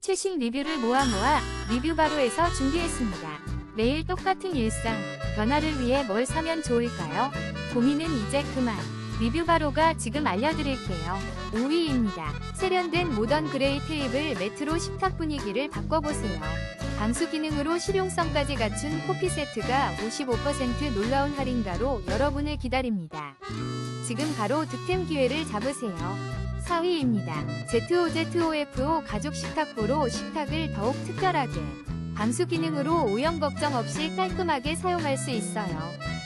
최신 리뷰를 모아 모아 리뷰 바로에서 준비했습니다. 매일 똑같은 일상, 변화를 위해 뭘 사면 좋을까요? 고민은 이제 그만. 리뷰 바로가 지금 알려드릴게요. 5위입니다. 세련된 모던 그레이 테이블 매트로 식탁 분위기를 바꿔보세요. 방수 기능으로 실용성까지 갖춘 코피 세트가 55% 놀라운 할인가로 여러분을 기다립니다. 지금 바로 득템 기회를 잡으세요. 4위입니다. ZOZOFO 가족 식탁보로 식탁을 더욱 특별하게 방수 기능으로 오염 걱정 없이 깔끔하게 사용할 수 있어요.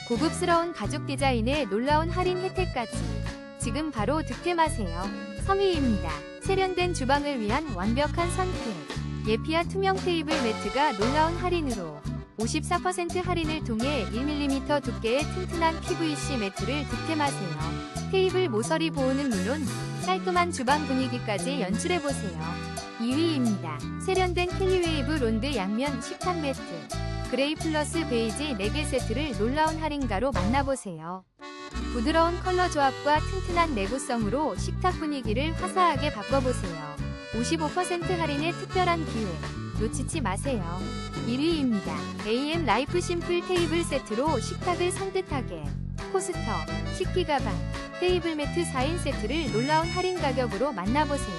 고급스러운 가죽 디자인에 놀라운 할인 혜택까지 지금 바로 득템하세요. 3위입니다. 세련된 주방을 위한 완벽한 선택. 예피아 투명 테이블 매트가 놀라운 할인으로 54% 할인을 통해 1mm 두께의 튼튼한 PVC 매트를 득템하세요. 테이블 모서리 보호는 물론 깔끔한 주방 분위기까지 연출해보세요. 2위입니다. 세련된 캘리웨이브 론드 양면 식탁 매트. 그레이 플러스 베이지 4개 세트를 놀라운 할인가로 만나보세요. 부드러운 컬러 조합과 튼튼한 내구성으로 식탁 분위기를 화사하게 바꿔보세요. 55% 할인의 특별한 기회. 놓치지 마세요. 1위입니다. AM 라이프 심플 테이블 세트로 식탁을 산뜻하게. 코스터, 식기 가방, 테이블 매트 4인 세트를 놀라운 할인 가격으로 만나보세요.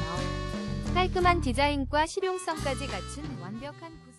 깔끔한 디자인과 실용성까지 갖춘 완벽한 구성.